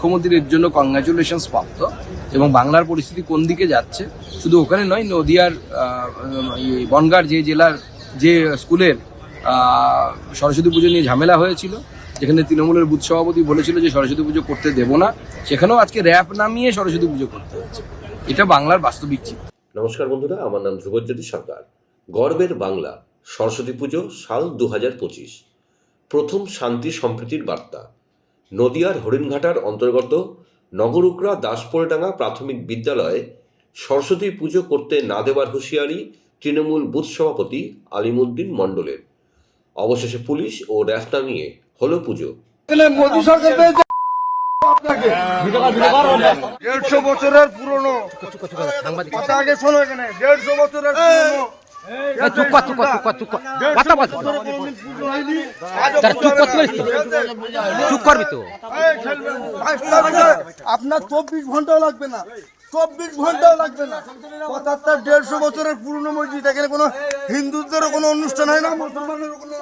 মুখ্যমন্ত্রীর এর জন্য কংগ্রাচুলেশনস প্রাপ্ত এবং বাংলার পরিস্থিতি কোন দিকে যাচ্ছে, শুধু ওখানে নয়, নদিয়ার বনগাঁর যে জেলার, যে স্কুলের সরস্বতী পুজো নিয়ে ঝামেলা হয়েছিল, যেখানে তৃণমূলের বুথ সভাপতি বলেছিল যে সরস্বতী পুজো করতে দেবো না, সেখানেও আজকে র্যাপ নামিয়ে সরস্বতী পুজো করতে হচ্ছে। এটা বাংলার বাস্তবিক চিত্র। নমস্কার বন্ধুরা, আমার নাম ধ্রুবজ্যোতি সরকার। গর্বের বাংলা, সরস্বতী পুজো সাল দু প্রথম শান্তি সম্প্রীতির বার্তা। নদিয়ার হরিণঘাটার অন্তর্গত নগরুকরা দাসপোলডাঙ্গা প্রাথমিক বিদ্যালয়ে সরস্বতী পুজো করতে না দেওয়ার হুঁশিয়ারি তৃণমূল বুথ সভাপতি আলিমুদ্দিন মণ্ডলের। অবশেষে পুলিশ ও র্যাফ নামিয়ে হলো পুজো। দেড়শো বছরের পুরনো। কথা আগে শোনো এখানে। দেড়শো বছরের পুরনো। চুপ কর, চুপ কর, চুপ কর, কথা বল। তারা চুপ করতে পারিস তো? চুপ করবি তো। আপনার চব্বিশ ঘন্টাও লাগবে না। চব্বিশ ঘন্টাও লাগবে না। পঁচাত্তর দেড়শো বছরের পুরনো মসজিদ। এখানে কোনো হিন্দুদেরও কোনো অনুষ্ঠান হয় না মুসলমানেরও কোনো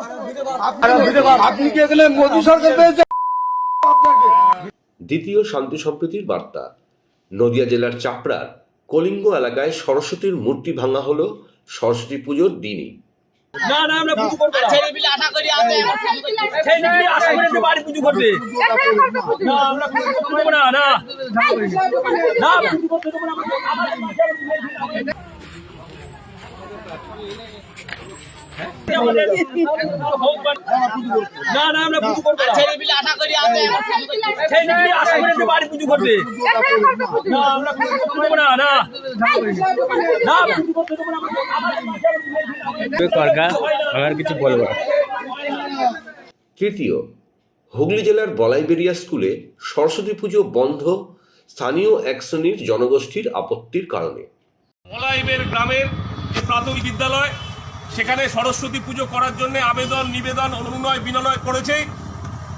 আপনি- আপনি কি এখানে মোদী সরকার পেয়েছে দ্বিতীয় শান্তি সম্প্রীতির বার্তা। নদিয়া জেলার চাপড়ার কলিঙ্গ এলাকায় সরস্বতীর মূর্তি ভাঙা হলো সরস্বতী পুজোর দিনই। না না আমরা পুজো করব না। ছেলেপিলে আশা করি আছে। ছেলেপিলে আশা করে যে বাড়ি পুজো করবে। না আমরা পুজো না না। না আমরা পুজো করতে দেবো না তৃতীয়, হুগলি জেলার বলাইবেরিয়া স্কুলে সরস্বতী পুজো বন্ধ, স্থানীয় এক শ্রেণির জনগোষ্ঠীর আপত্তির কারণে। বলাইবের গ্রামের প্রাথমিক বিদ্যালয় সেখানে সরস্বতী পুজো করার জন্য আবেদন, নিবেদন, অনুনয়, বিনয় করেছে।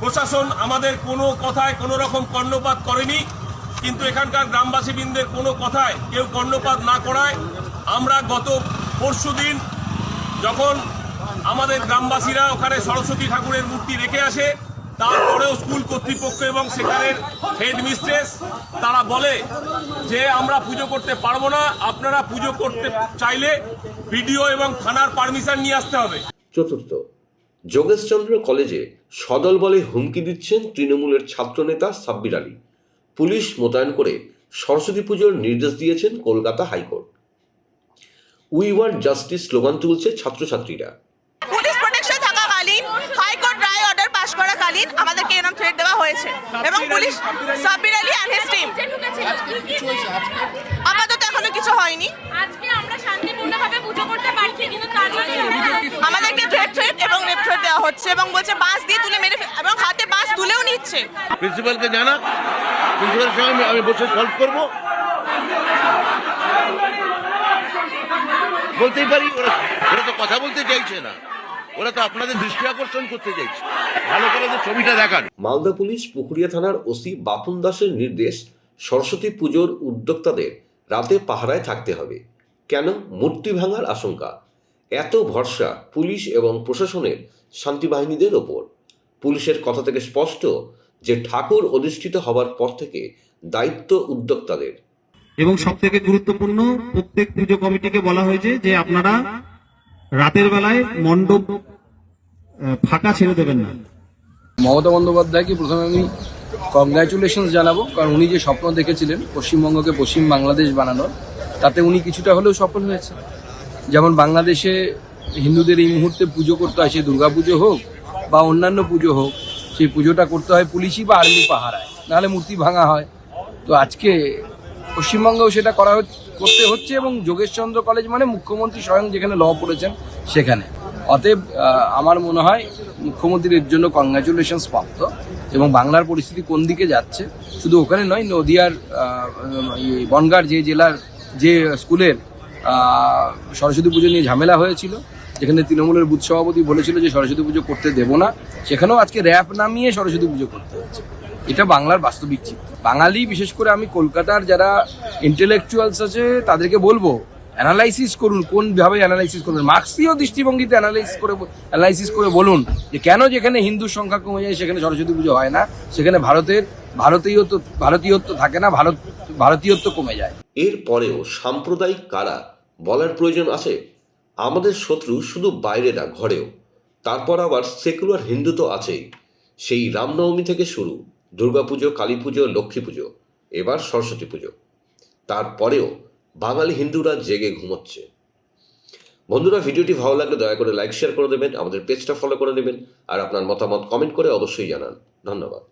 প্রশাসন আমাদের কোনো কথায় কোনো রকম কর্ণপাত করেনি, কিন্তু এখানকার গ্রামবাসীবৃন্দের কোনো কথায় কেউ কর্ণপাত না করায়। আমরা গত পরশু দিন যখন আমাদের গ্রামবাসীরা ওখানে সরস্বতী ঠাকুরের মূর্তি রেখে আসে তারপরেও স্কুল কর্তৃপক্ষ এবং সেখানের হেড মিস্ট্রেস তারা বলে যে আমরা পুজো করতে পারব না, আপনারা পুজো করতে চাইলে বিডিও এবং থানার পারমিশন নিয়ে আসতে হবে। চতুর্থ, যোগেশচন্দ্র কলেজে সদল বলে হুমকি দিচ্ছেন তৃণমূলের ছাত্রনেতা সাব্বির আলী। পুলিশ মোতায়েন করে সরস্বতী পুজোর নির্দেশ দিয়েছেন Kolkata high court. We want justice slogan তুলছে ছাত্রছাত্রীরা। আমাদেরকে দেওয়া হয়েছে এবং police Sabbir Ali. And his team আপাতত এখনও কিছু হয়নি। আজকে আমরা শান্তিপূর্ণভাবে পুজো করতে পারছি কিন্তু তার জন্য আমাদেরকে থ্রেট থ্রেট এবং থ্রেট দেওয়া হচ্ছে এবং বলছে বাঁশ দিয়ে তুলে মেরে এবং হাতে বাঁশ তুলেও নিচ্ছে। প্রিন্সিপালকে জানা প্রিন্সিপালের সঙ্গে আমি- আমি বসে সলভ করব। বলতেই পারি ওরা ওরা তো কথা বলতে চাইছে না। ওরা তো আপনাদের দৃষ্টি আকর্ষণ করতে চাইছে। ভালো করে যে ছবিটা দেখান। মালদা পুলিশ পুকুরিয়া থানার ওসি বাপন দাসের নির্দেশ সরস্বতী পুজোর উদ্যোক্তাদের রাতে পাহারায় থাকতে হবে। কেন? মূর্তি ভাঙার আশঙ্কা। এত ভরসা পুলিশ এবং প্রশাসনের শান্তি বাহিনীদের ওপর। পুলিশের কথা থেকে স্পষ্ট যে ঠাকুর অধিষ্ঠিত হবার পর থেকে দায়িত্ব উদ্যোক্তাদের। এবং সব থেকে গুরুত্বপূর্ণ প্রত্যেক পুজো কমিটিকে বলা হয়েছে যে আপনারা রাতের বেলায় মণ্ডপ ফাঁকা ছেড়ে দেবেন না। মমতা বন্দ্যোপাধ্যায়কে প্রথমে আমি কংগ্রাচুলেশনস জানাব, কারণ উনি যে স্বপ্ন দেখেছিলেন পশ্চিমবঙ্গকে পশ্চিম বাংলাদেশ বানানোর, তাতে উনি কিছুটা হলেও সফল হয়েছে যেমন বাংলাদেশে হিন্দুদের এই মুহূর্তে পুজো করতে হয়, সে দুর্গা পুজো হোক বা অন্যান্য পুজো হোক, সেই পুজোটা করতে হয় পুলিশই বা আর্মি পাহারায়, নাহলে মূর্তি ভাঙা হয়। তো আজকে পশ্চিমবঙ্গেও সেটা করা করতে হচ্ছে এবং যোগেশচন্দ্র কলেজ মানে মুখ্যমন্ত্রী স্বয়ং যেখানে ল পড়েছেন সেখানে। অতএব আমার মনে হয় মুখ্যমন্ত্রীর এর জন্য কংগ্রাচুলেশনস প্রাপ্ত এবং বাংলার পরিস্থিতি কোন দিকে যাচ্ছে, শুধু ওখানে নয়, নদিয়ার বনগাঁর যে জেলার, যে স্কুলের সরস্বতী পুজো নিয়ে ঝামেলা হয়েছিল, যেখানে তৃণমূলের বুথ সভাপতি বলেছিল যে সরস্বতী পুজো করতে দেবো না, সেখানেও আজকে র্যাপ নামিয়ে সরস্বতী পুজো করতে হচ্ছে। এটা বাংলার বাস্তবিক চিত্র। বাঙালি, বিশেষ করে আমি কলকাতার যারা ইন্টেলেকচুয়ালস আছে, তাদেরকে বলব অ্যানালাইসিস করুন, কোনভাবে অ্যানালাইসিস করবেন মার্ক্সীয় দৃষ্টিভঙ্গিতে অ্যানালাইসিস করে অ্যানালাইসিস করে বলুন যে কেন যেখানে হিন্দুর সংখ্যা কমে যায়, সেখানে সরস্বতী পুজো হয় না, সেখানে ভারতের, ভারতীয়ত্ব ভারতীয়ত্ব থাকে না, ভারত, ভারতীয়ত্ব কমে যায়। এর পরেও সাম্প্রদায়িক কারা বলার প্রয়োজন আছে? আমাদের শত্রু শুধু বাইরে না, ঘরেও। তারপর আবার সেকুলার হিন্দু তো আছেই। সেই রামনবমী থেকে শুরু। দুর্গাপুজো কালী পুজো, লক্ষ্মী পুজো, এবার সরস্বতী পুজো। তারপরেও বাঙালি হিন্দুরা জেগে ঘুমোচ্ছে। বন্ধুরা, ভিডিওটি ভালো লাগলে দয়া করে লাইক শেয়ার করে দেবেন, আমাদের পেজটা ফলো করে দেবেন আর আপনার মতামত কমেন্ট করে অবশ্যই জানান। ধন্যবাদ।